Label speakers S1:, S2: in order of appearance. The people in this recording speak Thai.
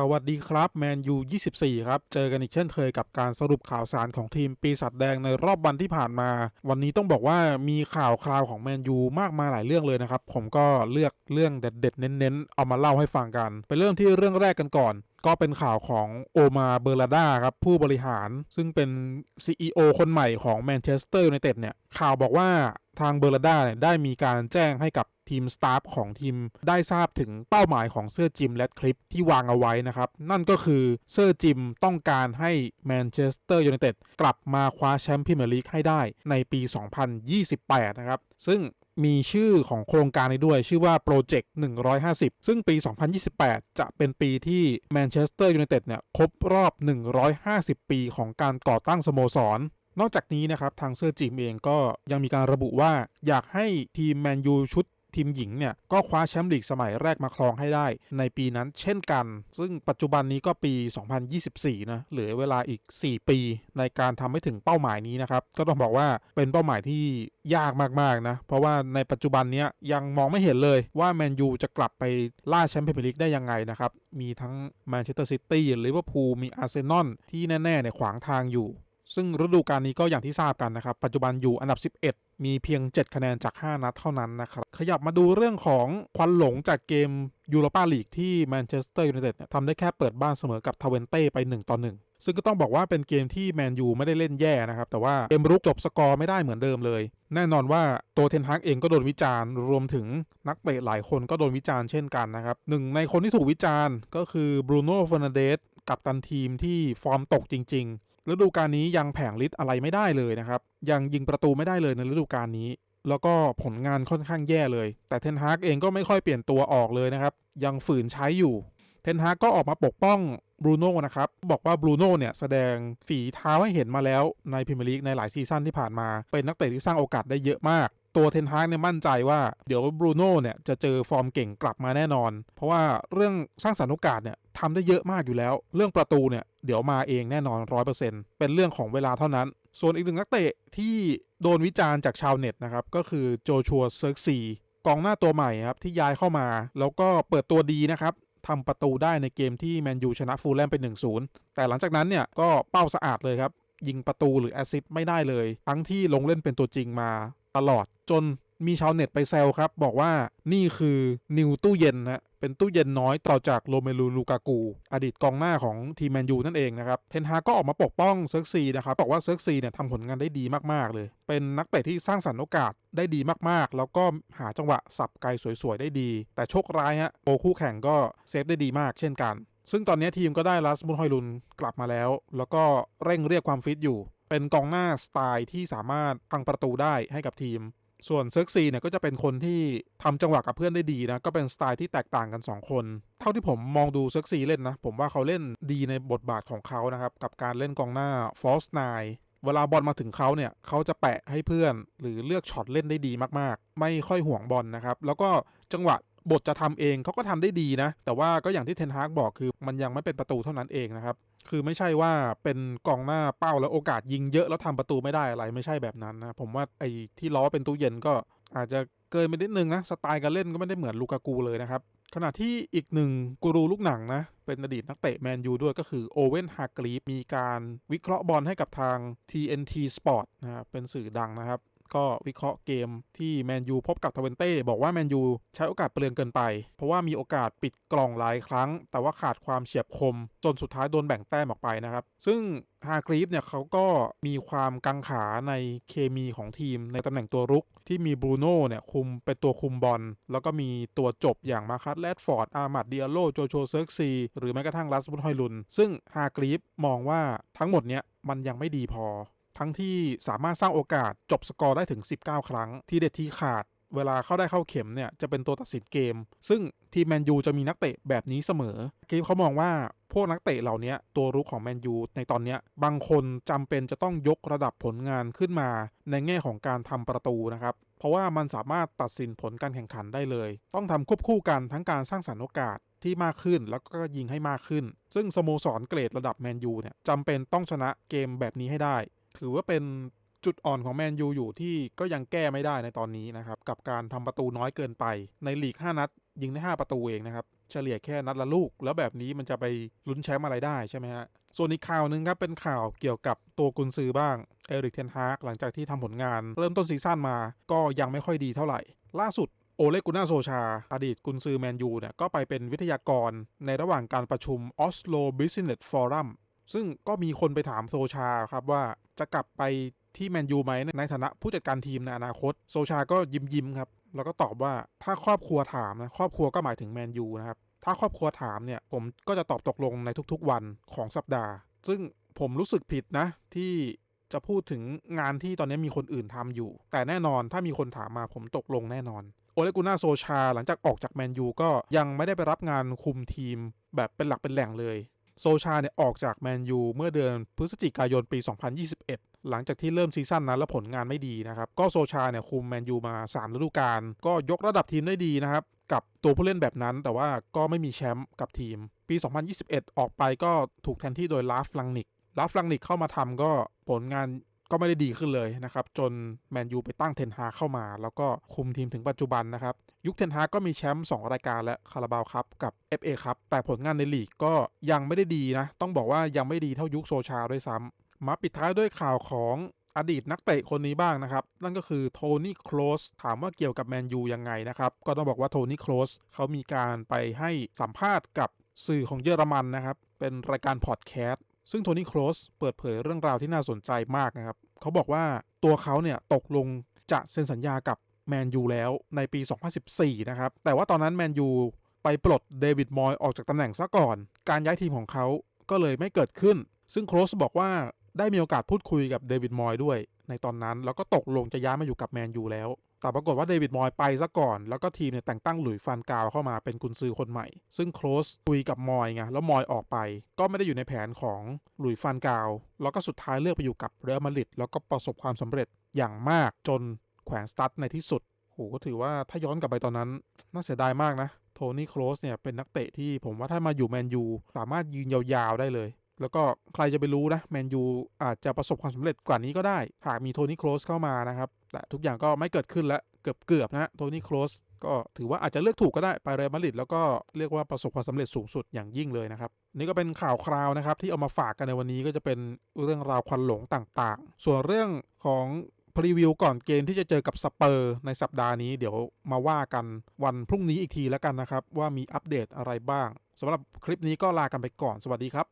S1: สวัสดีครับแมนยู 24 ครับ เจอกันอีกเช่นเคยกับการสรุปข่าวสารของทีมปีศาจแดงในรอบวันที่ผ่านมา วันนี้ต้องบอกว่ามีข่าวคราวของแมนยูมากมายหลายเรื่องเลยนะครับ ผมก็เลือกเรื่องเด็ดๆ เน้นๆ เอามาเล่าให้ฟังกัน ไปเริ่มที่เรื่องแรกกันก่อน ก็เป็นข่าวของโอมาเบอร์ลาดาครับผู้บริหาร ซึ่งเป็น CEO คนใหม่ของแมนเชสเตอร์ยูไนเต็ดเนี่ยข่าวบอกว่าทางเบอร์ลาดาเนี่ยได้มีการแจ้งให้กับทีมสตาฟของทีมได้ทราบถึงเป้าหมายของเสื้อจิมและคลิปที่วางเอาไว้นะครับ นั่นก็คือเสื้อจิมต้องการให้แมนเชสเตอร์ยูไนเต็ดกลับมาคว้าแชมป์พรีเมียร์ลีกให้ได้ในปี 2028 นะครับ ซึ่ง มีชื่อของโครงการนี้ด้วย ชื่อว่าโปรเจกต์150 ซึ่งปี 2028 จะเป็นปีที่แมนเชสเตอร์ยูไนเต็ดเนี่ยครบรอบ 150 ปีของการก่อตั้งสโมสรนอกจากนี้นะครับ ทางเซอร์จิมเองก็ยังมีการระบุว่าอยากให้ทีมแมนยูชุด ทีมหญิงเนี่ยก็คว้าแชมป์ลีกสมัยแรกมาครองให้ได้ ในปีนั้นเช่นกัน ซึ่งปัจจุบันนี้ก็ปี 2024 นะเหลือเวลาอีก 4 ปีในการทำให้ถึงเป้าหมายนี้นะครับ ก็ต้องบอกว่าเป็นเป้าหมายที่ยากมากๆนะ เพราะว่าในปัจจุบันนี้ยังมองไม่เห็นเลยว่าแมนยูจะกลับไปล่าแชมป์พรีเมียร์ลีกได้ยังไงนะครับ มีทั้งแมนเชสเตอร์ซิตี้ลิเวอร์พูลมีอาร์เซนอลที่แน่ๆเนี่ยขวางทางอยู่ ซึ่งฤดูกาลนี้ก็อย่างที่ทราบกันนะครับ ปัจจุบันอยู่อันดับ 11 มีเพียง 7 คะแนนจาก 5 นัดเท่านั้นนะครับ ขยับมาดูเรื่องของควันหลงจากเกมยูโรปาลีกที่แมนเชสเตอร์ยูไนเต็ดทำได้แค่เปิดบ้านเสมอกับทเวนเต้ไป 1 ต่อ 1ซึ่งก็ต้องบอกว่าเป็นเกมที่แมนยูไม่ได้เล่นแย่นะครับ แต่ว่าเกมรุกจบสกอร์ไม่ได้เหมือนเดิมเลย แน่นอนว่าตัวเทนฮักเองก็โดนวิจารณ์ รวมถึงนักเตะหลายคนก็โดนวิจารณ์เช่นกันนะครับหนึ่งในคนที่ถูกวิจารณ์ก็คือบรูโน่เฟอร์นันเดสกับตันทีมที่ฟอร์มตกจริง ฤดูกาลนี้ยังแผงลิดอะไรไม่ได้เลยนะครับ ยังยิงประตูไม่ได้เลยในฤดูกาลนี้ แล้วก็ผลงานค่อนข้างแย่เลย แต่เทนฮากเองก็ไม่ค่อยเปลี่ยนตัวออกเลยนะครับ ยังฝืนใช้อยู่ เทนฮากก็ออกมาปกป้องบรูโน่นะครับ บอกว่าบรูโน่เนี่ยแสดงฝีเท้าให้เห็นมาแล้วในพรีเมียร์ลีกในหลายซีซั่นที่ผ่านมา เป็นนักเตะที่สร้างโอกาสได้เยอะมากตัวเทนฮากเนี่ยมั่นใจว่าเดี๋ยวบรูโน่เนี่ยจะเจอฟอร์มเก่งกลับมาแน่นอน เพราะว่าเรื่องสร้างสรรค์โอกาสเนี่ย ทำได้เยอะมากอยู่แล้ว เรื่องประตูเนี่ยเดี๋ยวมาเองแน่นอน100%เป็นเรื่องของเวลาเท่านั้น ส่วนอีกหนึ่งนักเตะที่โดนวิจารณ์จากชาวเน็ตนะครับก็คือโจชัวเซิร์กซีกองหน้าตัวใหม่ครับที่ย้ายเข้ามา แล้วก็เปิดตัวดีนะครับทำประตูได้ในเกมที่แมนยูชนะฟูลแลมไป1-0 แต่หลังจากนั้นเนี่ยก็เป้าสะอาดเลยครับยิงประตูหรือแอสซิสต์ไม่ได้เลย ทั้งที่ลงเล่นเป็นตัวจริงมาตลอดจน มีชาวเน็ตไปแซวครับ บอกว่านี่คือนิวตู้เย็นนะเป็นตู้เย็นน้อยต่อจากโรเมลูลูกากู อดีตกองหน้าของทีมแมนยูนั่นเองนะครับ เทนฮาก็ออกมาปกป้องเซิร์กซีนะครับ บอกว่าเซิร์กซีเนี่ยทำผลงานได้ดีมาก ๆ เลย เป็นนักเตะที่สร้างสรรค์โอกาสได้ดีมากๆ แล้วก็หาจังหวะสับไกลสวย ๆ ได้ดี แต่โชคร้ายฮะโปคู่แข่งก็เซฟได้ดีมากเช่นกัน ซึ่งตอนนี้ทีมก็ได้ลัสมุนฮอยลุนกลับมาแล้ว แล้วก็เร่งเรียกความฟิตอยู่ เป็นกองหน้าสไตล์ที่สามารถพังประตูได้ให้กับทีม ส่วนเซิร์กซีเนี่ยก็จะเป็นคนที่ทำจังหวะกับเพื่อนได้ดีนะ ก็เป็นสไตล์ที่แตกต่างกัน 2 คน เท่าที่ผมมองดูเซิร์กซีเล่นนะ ผมว่าเขาเล่นดีในบทบาทของเขานะครับ กับการเล่นกองหน้าฟอสไนเวลาบอลมาถึงเขาเนี่ยเขาจะแปะให้เพื่อน หรือเลือกช็อตเล่นได้ดีมากๆ ไม่ค่อยห่วงบอลนะครับ แล้วก็จังหวะบทจะทำเองเขาก็ทำได้ดีนะ แต่ว่าก็อย่างที่เทนฮากบอกคือมันยังไม่เป็นประตูเท่านั้นเองนะครับ คือไม่ใช่ว่าเป็นกองหน้าเป้าแล้วโอกาสยิงเยอะแล้วทำประตูไม่ได้อะไรไม่ใช่แบบนั้นนะ ผมว่าไอ้ที่ล้อเป็นตู้เย็นก็อาจจะเกินไปนิดนึงนะ สไตล์การเล่นก็ไม่ได้เหมือนลูกากูเลยนะครับ ขณะที่อีกหนึ่งกูรูลูกหนังนะ เป็นอดีตนักเตะแมนยูด้วยก็คือโอเวนฮากรีฟมีการวิเคราะห์บอลให้กับทาง TNT Sport นะครับเป็นสื่อดังนะครับ ก็วิเคราะห์เกมที่แมนยูพบกับทเวนเต้บอกว่าแมนยูใช้โอกาสเปลืองเกินไป เพราะว่ามีโอกาสปิดกล่องหลายครั้ง แต่ว่าขาดความเฉียบคม จนสุดท้ายโดนแบ่งแต้มออกไปนะครับ ซึ่งฮากรีฟเนี่ยเขาก็มีความกังขาในเคมีของทีมในตำแหน่งตัวรุก ที่มีบรูโน่เนี่ยคุมเป็นตัวคุมบอล แล้วก็มีตัวจบอย่างมาคัสแรดฟอร์ด อามัดเดียโลโจโชเซิร์กซี หรือแม้กระทั่งลัสบุนฮอยลุน ซึ่งฮากรีฟมองว่าทั้งหมดเนี้ยมันยังไม่ดีพอ ทั้งที่สามารถสร้างโอกาสจบสกอร์ได้ถึง 19 ครั้ง ที่เด็ดที่ขาด เวลาเข้าได้เข้าเข็มเนี่ยจะเป็นตัวตัดสินเกม ซึ่งทีมแมนยูจะมีนักเตะแบบนี้เสมอ เกมเขามองว่าพวกนักเตะเหล่านี้ตัวรุกของแมนยูในตอนนี้บางคนจำเป็นจะต้องยกระดับผลงานขึ้นมา ในแง่ของการทำประตูนะครับ เพราะว่ามันสามารถตัดสินผลการแข่งขันได้เลย ต้องทำควบคู่กันทั้งการสร้างสรรค์โอกาสที่มากขึ้นแล้วก็ยิงให้มากขึ้น ซึ่งสโมสรเกรดระดับแมนยูเนี่ยจำเป็นต้องชนะเกมแบบนี้ให้ได้ ถือว่าเป็นจุดอ่อนของแมนยูอยู่ที่ก็ยังแก้ไม่ได้ในตอนนี้นะครับ กับการทำประตูน้อยเกินไป ในลีก 5 นัด ยิงได้ 5 ประตูเองนะครับ เฉลี่ยแค่นัดละลูก แล้วแบบนี้มันจะไปลุ้นแชมป์อะไรได้ใช่ไหมฮะ ส่วนอีกข่าวหนึ่งครับ เป็นข่าวเกี่ยวกับตัวกุนซือบ้างเอริกเทนฮากหลังจากที่ทำผลงาน เริ่มต้นซีซั่นมา ก็ยังไม่ค่อยดีเท่าไหร่ ล่าสุดโอเลกุน่าโซชา อดีตกุนซือแมนยูเนี่ยก็ไปเป็นวิทยากรในระหว่างการประชุม Oslo Business Forum ซึ่งก็มีคนไปถามโซชาครับว่าจะกลับไปที่แมนยูไหมในฐานะผู้จัดการทีมในอนาคต โซชาก็ยิ้มยิ้มครับ แล้วก็ตอบว่าถ้าครอบครัวถามนะครอบครัวก็หมายถึงแมนยูนะครับ ถ้าครอบครัวถามเนี่ย ผมก็จะตอบตกลงในทุกๆวันของสัปดาห์ ซึ่งผมรู้สึกผิดนะ ที่จะพูดถึงงานที่ตอนนี้มีคนอื่นทำอยู่ แต่แน่นอนถ้ามีคนถามมาผมตกลงแน่นอน โอเลกุน่าโซชาหลังจากออกจากแมนยูก็ยังไม่ได้ไปรับงานคุมทีมแบบเป็นหลักเป็นแหล่งเลย โซชาเนี่ยออกจากแมนยูเมื่อเดือนพฤศจิกายนปี 2021 หลังจากที่เริ่มซีซั่นนั้นแล้วผลงานไม่ดีนะครับ ก็โซชาเนี่ยคุมแมนยูมา 3 ฤดูกาลก็ยกระดับทีมได้ดีนะครับ กับตัวผู้เล่นแบบนั้น แต่ว่าก็ไม่มีแชมป์กับทีม ปี 2021 ออกไปก็ถูกแทนที่โดยลาฟลังนิกลาฟลังนิกเข้ามาทำก็ผลงาน ก็ไม่ได้ดีขึ้นเลยนะครับ จนแมนยูไปตั้งเทนฮาเข้ามา แล้วก็คุมทีมถึงปัจจุบันนะครับ ยุคเทนฮาก็มีแชมป์2รายการและคาราบาวครับกับ FA ครับแต่ผลงานในลีกก็ยังไม่ได้ดีนะ ต้องบอกว่ายังไม่ดีเท่ายุคโซชาด้วยซ้ำมาปิดท้ายด้วยข่าวของอดีตนักเตะคนนี้บ้างนะครับ นั่นก็คือโทนี่โคลสถามว่าเกี่ยวกับแมนยูยังไงนะครับ ก็ต้องบอกว่าโทนี่โคลสเขามีการไปให้สัมภาษณ์กับสื่อของเยอรมันนะครับ เป็นรายการพอดแคสต์ ซึ่งโทนี่โคลสเปิดเผยเรื่องราวที่น่าสนใจมากนะครับ เขาบอกว่าตัวเขาเนี่ยตกลงจะเซ็นสัญญากับแมนยูแล้วในปี 2014 นะครับ แต่ว่าตอนนั้นแมนยูไปปลดเดวิดมอยออกจากตำแหน่งซะก่อน การย้ายทีมของเขาก็เลยไม่เกิดขึ้น ซึ่งโคลสบอกว่าได้มีโอกาสพูดคุยกับเดวิดมอยด้วย ในตอนนั้น แล้วก็ตกลงจะย้ายมาอยู่กับแมนยูแล้ว แต่ปรากฏว่าเดวิดมอยไปซะก่อน แล้วก็ทีมเนี่ยแต่งตั้งหลุยฟานกาวเข้ามาเป็นกุนซือคนใหม่ ซึ่งโคลสคุยกับมอยไงแล้วมอยออกไป ก็ไม่ได้อยู่ในแผนของหลุยฟานกาว แล้วก็สุดท้ายเลือกไปอยู่กับเรอัลมาดริดแล้วก็ประสบความสำเร็จอย่างมากจนแขวนสตั๊ดในที่สุดโหก็ถือว่าถ้าย้อนกลับไปตอนนั้น น่าเสียดายมากนะ โทนี่โคลสเนี่ยเป็นนักเตะที่ผมว่าถ้ามาอยู่แมนยูสามารถยืนยาวๆได้เลย แล้วก็ใครจะไปรู้นะแมนยูอาจจะประสบความสำเร็จกว่านี้ก็ได้ หากมีโทนี่โคลสเข้ามานะครับ แต่ทุกอย่างก็ไม่เกิดขึ้นแล้วเกือบเกือบๆนะโทนี่โคลสก็ถือว่าอาจจะเลือกถูกก็ได้ไปเรอัลมาดริดแล้วก็เรียกว่าประสบความสำเร็จสูงสุดอย่างยิ่งเลยนะครับ นี่ก็เป็นข่าวคราวนะครับที่เอามาฝากกันในวันนี้ก็จะเป็นเรื่องราวควันหลงต่างๆ ส่วนเรื่องของพรีวิวก่อนเกมที่จะเจอกับสเปอร์ในสัปดาห์นี้เดี๋ยวมาว่ากันวันพรุ่งนี้อีกทีแล้วกันนะครับ ว่ามีอัปเดตอะไรบ้างสำหรับคลิปนี้ก็ลากันไปก่อนสวัสดีครับ